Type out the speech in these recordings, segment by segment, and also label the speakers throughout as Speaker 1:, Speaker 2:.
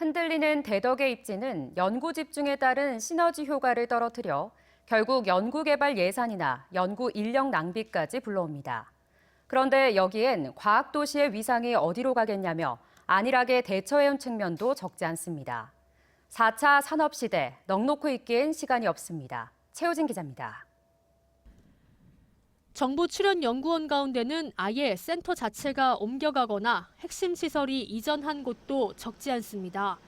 Speaker 1: 흔들리는 대덕의 입지는 연구 집중에 따른 시너지 효과를 떨어뜨려 결국 연구개발 예산이나 연구 인력 낭비까지 불러옵니다. 그런데 여기엔 과학도시의 위상이 어디로 가겠냐며 안일하게 대처해온 측면도 적지 않습니다. 4차 산업시대 넉놓고 있기엔 시간이 없습니다. 최우진 기자입니다.
Speaker 2: 정부 출연 연구원 가운데는 아예 센터 자체가 옮겨가거나 핵심 시설이 이전한 곳도 적지 않습니다.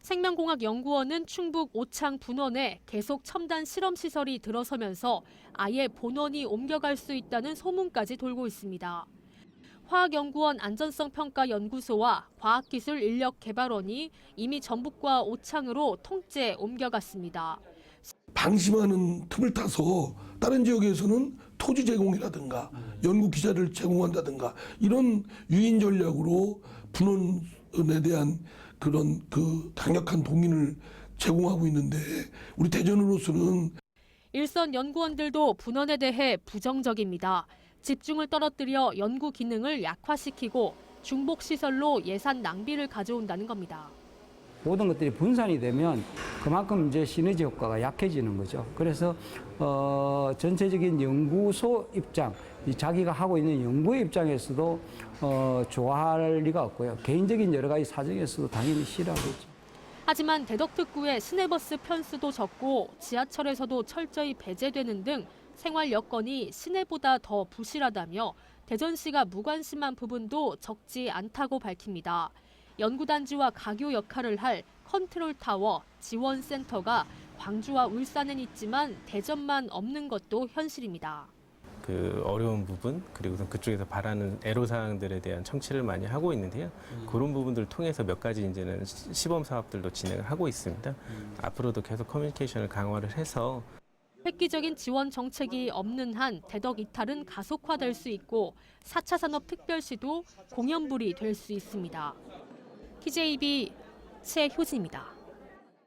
Speaker 2: 생명공학 연구원은 충북 오창 분원에 계속 첨단 실험 시설이 들어서면서 아예 본원이 옮겨갈 수 있다는 소문까지 돌고 있습니다. 화학연구원 안전성평가연구소와 과학기술인력개발원이 이미 전북과 오창으로 통째 옮겨갔습니다.
Speaker 3: 방심하는 틈을 타서 다른 지역에서는 토지 제공이라든가 연구 기자를 제공한다든가 이런 유인 전략으로 분원에 대한 그런 그 강력한 동인을 제공하고 있는데 우리 대전으로서는
Speaker 2: 일선 연구원들도 분원에 대해 부정적입니다. 집중을 떨어뜨려 연구 기능을 약화시키고 중복 시설로 예산 낭비를 가져온다는 겁니다.
Speaker 4: 모든 것들이 분산이 되면 그만큼 이제 시너지 효과가 약해지는 거죠. 그래서 어, 전체적인 연구소 입장, 이 자기가 하고 있는 연구의 입장에서도 어, 좋아할 리가 없고요. 개인적인 여러 가지 사정에서도 당연히 싫어하겠죠.
Speaker 2: 하지만 대덕특구의 시내버스 편수도 적고 지하철에서도 철저히 배제되는 등 생활 여건이 시내보다 더 부실하다며 대전시가 무관심한 부분도 적지 않다고 밝힙니다. 연구단지와 가교 역할을 할 컨트롤타워 지원센터가 광주와 울산엔 있지만 대전만 없는 것도 현실입니다.
Speaker 5: 그 어려운 부분 그리고 그쪽에서 바라는 애로사항들에 대한 청취를 많이 하고 있는데요. 그런 부분들을 통해서 몇 가지 이제는 시- 시범 사업들도 진행을 하고 있습니다. 앞으로도 계속 커뮤니케이션을 강화를 해서
Speaker 2: 획기적인 지원 정책이 없는 한 대덕 이탈은 가속화될 수 있고 4차 산업 특별시도 공연불이 될 수 있습니다. TJB 최효진입니다.